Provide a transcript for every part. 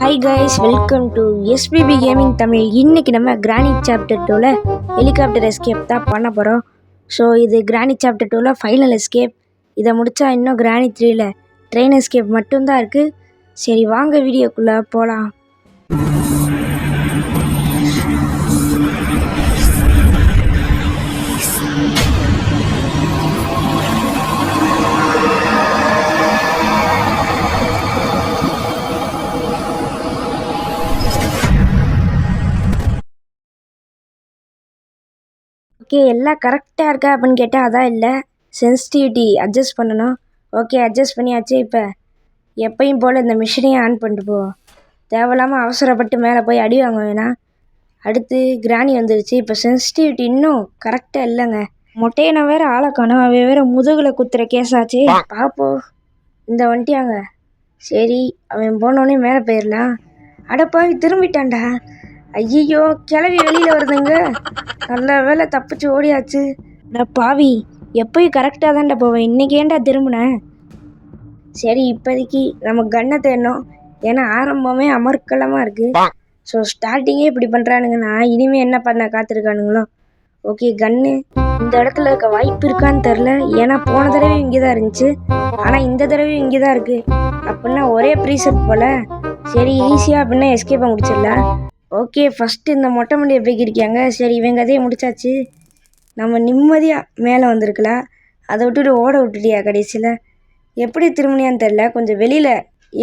Hi guys welcome to S P B gaming Tamil இன்றைக்கி நம்ம Granny chapter டூவில் helicopter escape தான் பண்ண போகிறோம் ஸோ இது கிரானிக் சாப்டர் டூவில் ஃபைனல் எஸ்கேப் இதை முடித்தா இன்னும் கிரானிக் த்ரீயில் ட்ரெயின் எஸ்கேப் மட்டும்தான் இருக்குது சரி வாங்க வீடியோக்குள்ளே போகலாம் ஓகே எல்லாம் கரெக்டாக இருக்கா அப்படின்னு கேட்டால் அதான் இல்லை. சென்சிட்டிவிட்டி அட்ஜஸ்ட் பண்ணணும். ஓகே அட்ஜஸ்ட் பண்ணியாச்சு இப்போ. எப்பயும் போல் இந்த மிஷினையும் ஆன் பண்ணிட்டு போ. தேவையில்லாமல் அவசரப்பட்டு மேலே போய் அடி வாங்க வேணாம் அடுத்து கிராணி வந்துருச்சு. இப்போ சென்சிட்டிவிட்டி இன்னும் கரெக்டாக இல்லைங்க. மொட்டையனை வேற ஆளை காணோம் அவன் வேற முதுகில் குத்துற கேஸ் ஆச்சு. பாப்போ. இந்த வந்துட்டியாங்க சரி அவன் போனோடனே மேலே போயிடலாம் அடப்பாவி திரும்பிட்டான்டா. ஐயோ கிளவி வெளியில் வருதுங்க. நல்ல வேலை தப்பிச்சு ஓடியாச்சு. பாவி எப்பயும் கரெக்டாக தான்டா போவேன். இன்னைக்கு ஏன்டா திரும்பினேன் சரி இப்போதைக்கு நம்ம கன்னை தேடணும். ஏன்னா ஆரம்பமே அமர்க்கலமாக இருக்குது ஸோ ஸ்டார்டிங்கே இப்படி பண்ணுறானுங்கன்னா இனிமேல் என்ன பண்ண காத்திருக்கானுங்களோ? ஓகே கன்னு இந்த இடத்துல இருக்க வாய்ப்பு இருக்கான்னு தெரில ஏன்னா போன தடவையும் இங்கே தான் இருந்துச்சு. ஆனால் இந்த தடவையும் இங்கே தான் இருக்குது அப்படின்னா ஒரே ப்ரீசெட் போல். சரி ஈஸியாக அப்படின்னா எஸ்கேப்பை முடிச்சிடலாம். ஓகே ஃபஸ்ட்டு இந்த மொட்டை மண்டியை போய்க்கிருக்காங்க சரி இவங்க கதையை முடிச்சாச்சு. நம்ம நிம்மதியாக மேலே வந்திருக்கலாம். அதை விட்டுட்டு ஓட விட்டுட்டியா கடைசியில்? எப்படி திரும்பினியான்னு தெரில கொஞ்சம் வெளியில்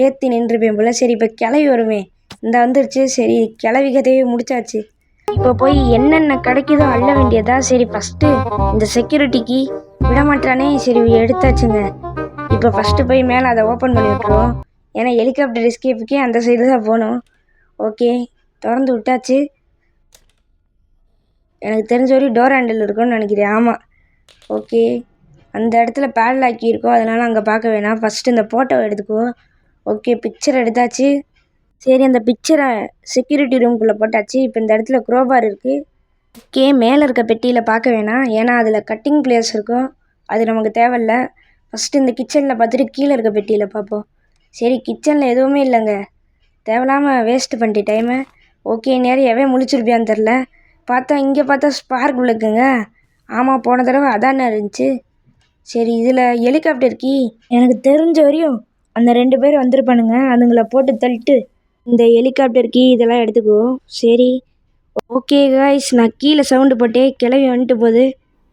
ஏற்றி நின்றுப்பேன் போல். சரி இப்போ கிளவி வருமே. இந்த வந்துருச்சு. சரி கிளவி கதையை முடிச்சாச்சு. இப்போ போய் என்னென்ன கிடைக்குதோ அள்ள வேண்டியதா? சரி ஃபஸ்ட்டு இந்த செக்யூரிட்டிக்கு விடமாட்டானே சரி எடுத்தாச்சுங்க. இப்போ ஃபஸ்ட்டு போய் மேலே அதை ஓப்பன் பண்ணி விட்ருவோம் ஏன்னா ஹெலிகாப்டர் எஸ்கேப்புக்கே அந்த சைடு தான் போகணும். ஓகே திறந்து விட்டாச்சு. எனக்கு தெரிஞ்ச வரையும் டோர் ஹேண்டில் இருக்கும்னு நினைக்கிறேன். ஆமாம் ஓகே அந்த இடத்துல பேட்லாக்கி இருக்கும். அதனால் அங்கே பார்க்க வேணாம். ஃபஸ்ட்டு இந்த ஃபோட்டோவை எடுத்துக்கோ. ஓகே பிக்சர் எடுத்தாச்சு. சரி அந்த பிக்சரை செக்யூரிட்டி ரூம்குள்ளே போட்டாச்சு. இப்போ இந்த இடத்துல குரோபார் இருக்குது ஓகே மேலே இருக்க பெட்டியில் பார்க்க வேணாம். ஏன்னா அதில் கட்டிங் பிளேஸ் இருக்கும். அது நமக்கு தேவையில்ல. ஃபஸ்ட்டு இந்த கிச்சனில் பார்த்துட்டு கீழே இருக்க பெட்டியில் பார்ப்போம். சரி கிச்சனில் எதுவுமே இல்லைங்க. தேவையில்லாமல் வேஸ்ட்டு பண்ணிட்டு டைமை ஓகே நேரம் எவன் முழிச்சிருப்பியான்னு தெரில பார்த்தா இங்கே பார்த்தா ஸ்பார்க் விளக்குங்க ஆமாம் போன தடவை அதானே இருந்துச்சு. சரி இதில் ஹெலிகாப்டர் கீ. எனக்கு தெரிஞ்ச வரையும் அந்த ரெண்டு பேர் வந்திருப்பானுங்க. அதுங்களை போட்டு தள்ளிட்டு இந்த ஹெலிகாப்டர் கீ இதெல்லாம் எடுத்துக்கோ. சரி. ஓகே காய்ஸ் நான் கீழே சவுண்டு போட்டே கிளவி வந்துட்டு போகுது.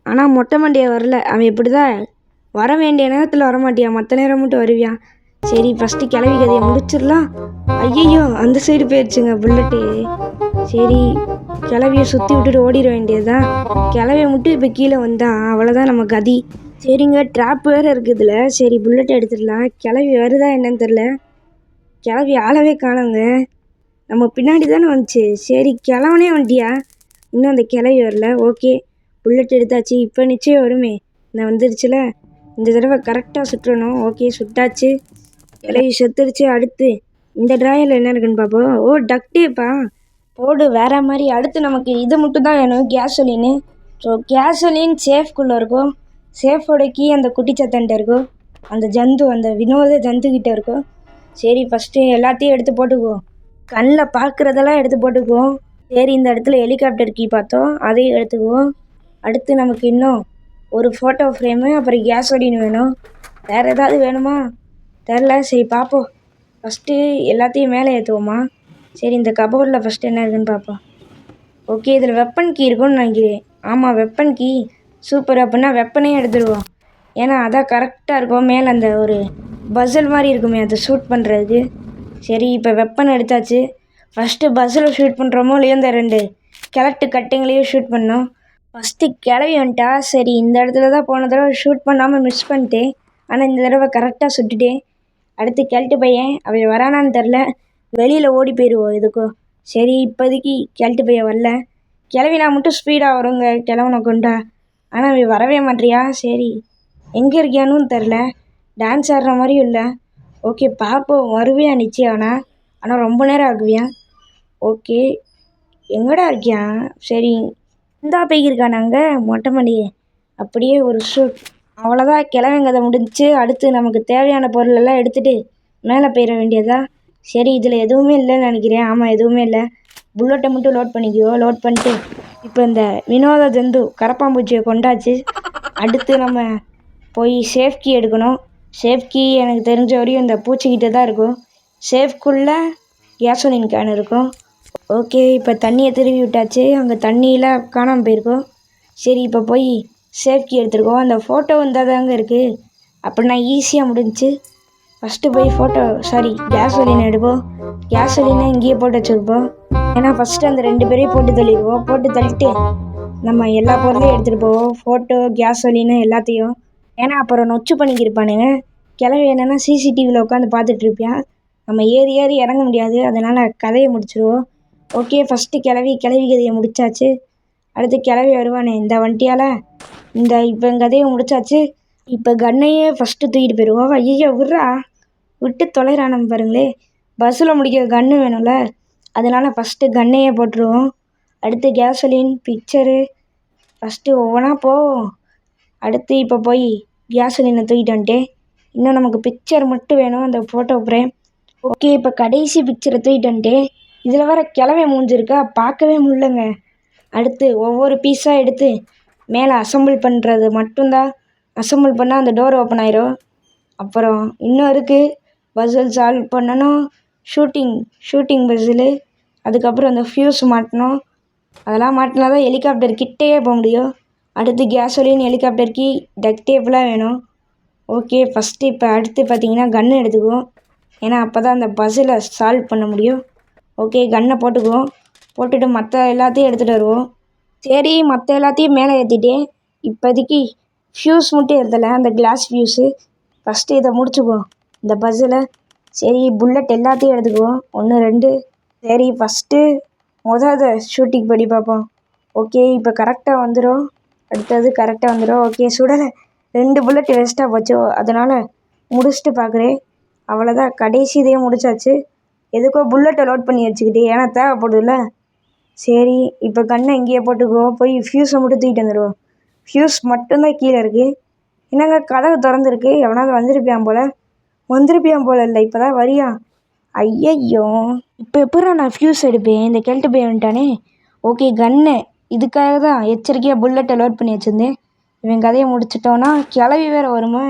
ஆனால் மொட்டை மண்டையை வரல. அவன் இப்படி தான் வர வேண்டிய நேரத்தில் வரமாட்டியான் மற்ற நேரம் மட்டும் வருவியான் சரி ஃபஸ்ட்டு கிளவி கதையை முடிச்சிடலாம். ஐயையோ அந்த சைடு போயிடுச்சுங்க புல்லட்டு சரி கிளவியை சுற்றி விட்டுட்டு ஓடிட வேண்டியதுதான். கிளவியை மட்டும் இப்போ கீழே வந்தான் அவ்வளோதான் நம்ம கதி. சரிங்க ட்ராப் வேறு இருக்குதுல்ல சரி புல்லட் எடுத்துடலாம். கிளவி வருதா என்னன்னு தெரில கிளவி ஆளவே காணுங்க. நம்ம பின்னாடி தானே வந்துச்சு. சரி கிளவனே வந்துட்டியா இன்னும் அந்த கிளவி வரல. ஓகே புல்லட் எடுத்தாச்சு. இப்போ நிச்சயம் வருமே. நான் வந்துருச்சுல. இந்த தடவை கரெக்டாக சுற்றணும். ஓகே சுட்டாச்சு. இலையை செத்துருச்சு அடுத்து. இந்த ட்ராயரில் என்ன இருக்குன்னு பார்ப்போம் ஓ டக்டேப்பா போடு வேற மாதிரி. அடுத்து நமக்கு இது மட்டும் தான் வேணும் கேசோலின்னு ஸோ கேசோலின் சேஃப்குள்ளே இருக்கும். சேஃபோட கீ அந்த குட்டிச்சத்தன்ட்ட இருக்கும். அந்த ஜந்து அந்த வினோத ஜந்துக்கிட்ட இருக்கும். சரி ஃபஸ்ட்டு எல்லாத்தையும் எடுத்து போட்டுக்குவோம் கண்ணில் பார்க்குறதெல்லாம் எடுத்து போட்டுக்குவோம் சரி இந்த இடத்துல ஹெலிகாப்டர் கீ பார்த்தோம். அதையும் எடுத்துக்குவோம் அடுத்து நமக்கு இன்னும் ஒரு ஃபோட்டோ ஃப்ரேமு அப்புறம் கேசோலின் வேணும். வேறு ஏதாவது வேணுமா? தெரில சரி பார்ப்போம் ஃபஸ்ட்டு எல்லாத்தையும் மேலே ஏற்றுவோமா சரி இந்த கபோர்டில் ஃபஸ்ட்டு என்ன இருக்குன்னு பார்ப்போம் ஓகே இதில் வெப்பன் கீ இருக்கும்னு நினைக்கிறேன். ஆமாம் வெப்பன் கீ சூப்பர் அப்படின்னா வெப்பனையும் எடுத்துருவோம். ஏன்னா அதான் கரெக்டாக இருக்கும். மேலே அந்த ஒரு பஸ்ஸல் மாதிரி இருக்குமே அதை ஷூட் பண்ணுறதுக்கு சரி இப்போ வெப்பன் எடுத்தாச்சு. ஃபஸ்ட்டு பஸ்ஸில் ஷூட் பண்ணுறோமோ இல்லையோ இந்த ரெண்டு கிழட்டு கட்டிங்களையும் ஷூட் பண்ணோம். ஃபஸ்ட்டு கிளவி வந்துட்டா. சரி இந்த இடத்துல தான் போன தடவை ஷூட் பண்ணாமல் மிஸ் பண்ணிட்டேன். ஆனால் இந்த தடவை கரெக்டாக சுட்டுட்டேன். அடுத்து கிழட்டு பையன் அவன் வரானான்னு தெரில. வெளியில் ஓடி போயிடுவோம் எதுக்கோ. சரி இப்போதைக்கு கிழட்டு பையன் வரல. கிளவினா மட்டும் ஸ்பீடாக வருங்க கிளவனை கொண்டா. ஆனால் அவன் வரவே மாட்டியா? சரி. எங்கே இருக்கியானும் தெரில. டான்ஸ் ஆடுற மாதிரியும் இல்லை. ஓகே பார்ப்போம். வருவியா நிச்சயம் ஆனால் ஆனால் ரொம்ப நேரம் ஆகுவியா? ஓகே எங்கடா இருக்கியா? சரி. இந்தா போய்க்கிருக்கானாங்க மொட்டை மணி அப்படியே ஒரு ஷூட் அவ்வளோதான் கிழவன் கதை முடிஞ்சுச்சு. அடுத்து நமக்கு தேவையான பொருளெல்லாம் எடுத்துகிட்டு மேலே போயிட வேண்டியதா சரி இதில் எதுவுமே இல்லைன்னு நினைக்கிறேன். ஆமாம் எதுவுமே இல்லை. புல்லட்டை மட்டும் லோட் பண்ணிக்கோ. லோட் பண்ணிட்டு இப்போ இந்த வினோத ஜந்து கரப்பாம்பூச்சியை கொண்டாச்சு. அடுத்து நம்ம போய் சேஃப்கி எடுக்கணும். சேஃப்கி எனக்கு தெரிஞ்ச வரையும் இந்த பூச்சிக்கிட்ட தான் இருக்கும். சேஃப்குள்ளே கேசோலின் கேன் இருக்கும். ஓகே இப்போ தண்ணியை திருவி விட்டாச்சு. அங்கே தண்ணியில் காணாமல் போயிருக்கோம். சரி இப்போ போய் சேஃப்டி கீ எடுத்துருக்கோம். அந்த ஃபோட்டோ வந்தால் தாங்க இருக்குது அப்படின்னா ஈஸியாக முடிஞ்சு ஃபஸ்ட்டு போய் ஃபோட்டோ சாரி கேஸ் கேசோலின் எடுப்போம். கேஸ் கேசோலினை இங்கேயே போட்டு வச்சுருப்போம். ஏன்னா ஃபஸ்ட்டு அந்த ரெண்டு பேரையும் போட்டு தள்ளிடுவோம். போட்டு தள்ளிட்டு நம்ம எல்லா பொருளையும் எடுத்துகிட்டு போவோம். ஃபோட்டோ கேஸ் கேசோலின்னு எல்லாத்தையும். ஏன்னா அப்புறம் நொச்சு பண்ணிக்கிருப்பானுங்க. கிளவி என்னென்னா சிசிடிவியில் உட்காந்து பார்த்துட்ருப்பேன் நம்ம ஏறி ஏறி இறங்க முடியாது. அதனால் கதையை முடிச்சிடுவோம் ஓகே ஃபஸ்ட்டு கிளவி கிளவி கதையை முடிச்சாச்சு. அடுத்து கிளவி வருவானே இந்த வண்டியால்? இந்த இப்போ என் கதையை முடிச்சாச்சு. இப்போ கண்ணையே ஃபஸ்ட்டு தூக்கிட்டு போயிடுவோம் ஐயோ விட்றா. விட்டு தொலைறானம் பாருங்களே. பஸ்ஸில் முடிக்க கன்று வேணும்ல. அதனால் ஃபஸ்ட்டு கண்ணையே போட்டுருவோம். அடுத்து கேசலின் பிக்சரு ஃபஸ்ட்டு ஒவ்வொன்றா போவோம். அடுத்து இப்போ போய் கேசலினை தூக்கிட்டு வந்துட்டேன் இன்னும் நமக்கு பிக்சர் மட்டும் வேணும் அந்த ஃபோட்டோ ஃப்ரேம் ஓகே இப்போ கடைசி பிக்சரை தூக்கிட்டு வந்துட்டேன் இதில் வர கிழமை மூஞ்சிருக்கா பார்க்கவே முடியலங்க. அடுத்து ஒவ்வொரு பீஸாக எடுத்து மேலே அசெம்பிள் பண்ணுறது மட்டும்தான். அசெம்பிள் பண்ணால் அந்த டோர் ஓப்பன் ஆயிரும். அப்புறம் இன்னும் இருக்குது பசில் சால்வ் பண்ணணும். ஷூட்டிங் ஷூட்டிங் பசிலு அதுக்கப்புறம் அந்த ஃப்யூஸ் மாட்டணும். அதெல்லாம் மாட்டினா தான் ஹெலிகாப்டர் கிட்டேயே போக முடியும். அடுத்து கேசோலின் ஹெலிகாப்டருக்கு டக் டேப்லாம் வேணும். ஓகே ஃபஸ்ட்டு இப்போ அடுத்து பார்த்தீங்கன்னா கன்று எடுத்துக்குவோம். ஏன்னா அப்போ தான் அந்த பஸ்ஸில் சால்வ் பண்ண முடியும். ஓகே கன்னை போட்டுக்குவோம். போட்டுட்டு மற்ற எல்லாத்தையும் எடுத்துகிட்டு வருவோம். சரி மற்ற எல்லாத்தையும் மேலே ஏற்றிட்டேன் இப்போதைக்கு ஃப்யூஸ் மட்டும் ஏற்றலை அந்த கிளாஸ் ஃப்யூஸு ஃபஸ்ட்டு இதை முடிச்சுக்குவோம் இந்த பஸ்ஸில் சரி புல்லட் எல்லாத்தையும் எடுத்துக்குவோம் ஒன்று ரெண்டு. சரி ஃபஸ்ட்டு மொதல் அதை ஷூட்டிங் பண்ணி பார்ப்போம். ஓகே இப்போ கரெக்டாக வந்துடும் அடுத்தது கரெக்டாக வந்துடும் ஓகே சுடலை. ரெண்டு புல்லட் வேஸ்ட்டாக போச்சு. அதனால் முடிச்சுட்டு பார்க்குறேன். அவ்வளோதான் கடைசி இதையும் முடிச்சாச்சு. எதுக்கோ புல்லட்டை லோட் பண்ணி வச்சுக்கிட்டு ஏன்னா தேவைப்படுதுல்ல. சரி இப்போ கண்ணை இங்கேயே போட்டுக்குவோம் போய் ஃப்யூஸை மட்டும் தூக்கிட்டு வந்துடுவோம் ஃப்யூஸ் மட்டும்தான் கீழே இருக்குது என்னங்க கதவு திறந்துருக்கு. எவனாவது வந்திருப்பியான் போல்? வந்திருப்பியான் போல் இல்லை இப்போ தான் வரியா? ஐயையோ. இப்போ எப்படா நான் ஃப்யூஸ் எடுப்பேன்? இந்த கெல்ட்டு போய் வந்துட்டானே. ஓகே கன்னு இதுக்காக தான் எச்சரிக்கையாக புல்லட்டை லோட் பண்ணி வச்சுருந்தேன். இவன் கதையை முடிச்சிட்டோன்னா கிளவி வேறு வருமா?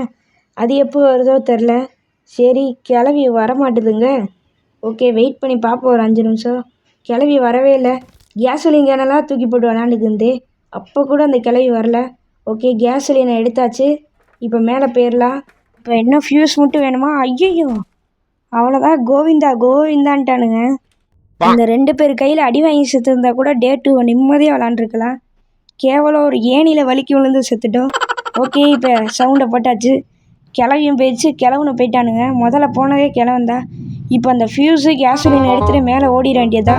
அது எப்போ வருதோ தெரில சரி கிளவி வரமாட்டுதுங்க. ஓகே வெயிட் பண்ணி பார்ப்போம் ஒரு அஞ்சு நிமிஷம். கிளவி வரவே இல்லை. கேசோலின் கேனெல்லாம் தூக்கி போட்டு விளாண்டுக்குந்து அப்போ கூட அந்த கிளவி வரல. ஓகே கேசோலினை எடுத்தாச்சு. இப்போ மேலே போயிடலாம். இப்போ என்ன ஃப்யூஸ் மட்டும் வேணுமா? ஐயையோ. அவ்வளோதான் கோவிந்தா கோவிந்தான்ட்டானுங்க. இந்த ரெண்டு பேர் கையில் அடி வாங்கி செத்துருந்தா கூட டே டூ நிம்மதியாக விளாண்டுருக்கலாம். கேவலம் ஒரு ஏணியில் வலிக்கி விழுந்து செத்துட்டோம். ஓகே இப்போ சவுண்டை போட்டாச்சு. கிளவியும் போயிடுச்சு. கிளவுன்னு போயிட்டானுங்க. முதல்ல போனதே கிளவன் இப்போ அந்த ஃபியூஸு கேசோலின் எடுத்துகிட்டு மேலே ஓடிட வேண்டியதா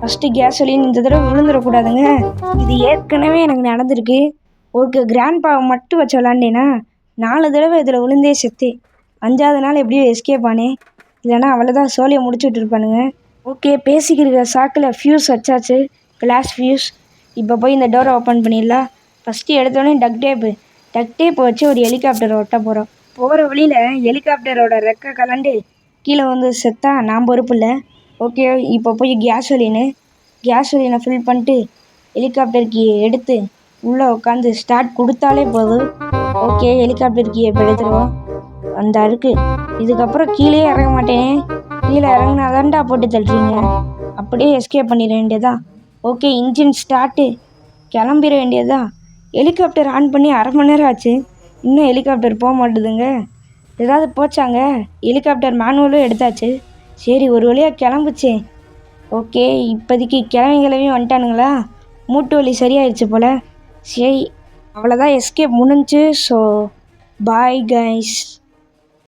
ஃபஸ்ட்டு கேசோலின் இந்த தடவை விழுந்துடக்கூடாதுங்க. இது ஏற்கனவே எனக்கு நடந்திருக்கு. ஒரு கிராண்ட் பாவை மட்டும் வச்சு விளாண்டேன்னா நாலு தடவை இதில் விழுந்தே செத்து. அஞ்சாவது நாள் எப்படியோ எஸ்கேப் ஆனேன் இல்லைனா அவ்வளோதான் சோழியை முடிச்சு இருப்பானுங்க ஓகே பேசிக்கிற சாக்கில் ஃபியூஸ் வச்சாச்சு. கிளாஸ் ஃபியூஸ் இப்போ போய் இந்த டோரை ஓப்பன் பண்ணிடலாம். ஃபஸ்ட்டு எடுத்தோடனே டக் டேப்பு டக் டேப் வச்சு ஒரு ஹெலிகாப்டர் ஒட்ட போகிறோம் போகிற வழியில் ஹெலிகாப்டரோட ரெக்கை கலண்டு கீழே வந்து செத்தா நான் பொறுப்பு இல்லை. ஓகே இப்போ போய் கேசோலினு கேசோலினை ஃபில் பண்ணிட்டு ஹெலிகாப்டர் கீயை எடுத்து உள்ளே உட்காந்து ஸ்டார்ட் கொடுத்தாலே போதும். ஓகே ஹெலிகாப்டர் கீயை இப்போ எடுத்துருவோம். அந்த அறுக்கு இதுக்கப்புறம் கீழே இறங்க மாட்டேன். கீழே இறங்கினா தான்டா போட்டு தள்ளுறீங்க. அப்படியே எஸ்கேப் பண்ணிட வேண்டியதா ஓகே இன்ஜின் ஸ்டார்ட்டு கிளம்பிட வேண்டியதா ஹெலிகாப்டர் ஆன் பண்ணி அரை மணி நேரம் ஆச்சு. இன்னும் ஹெலிகாப்டர் போக மாட்டுதுங்க. ஏதாவது போச்சாங்க? ஹெலிகாப்டர் மேனுவலும் எடுத்தாச்சு. சரி ஒரு வழியாக கிளம்புச்சே. ஓகே இப்போதைக்கு கிளம்பி கிளம்பி வந்துட்டானுங்களா? மூட்டு வலி சரியாயிடுச்சு போல். சரி அவ்வளோதான் எஸ்கேப் முடிஞ்சு ஸோ பாய் கைஸ்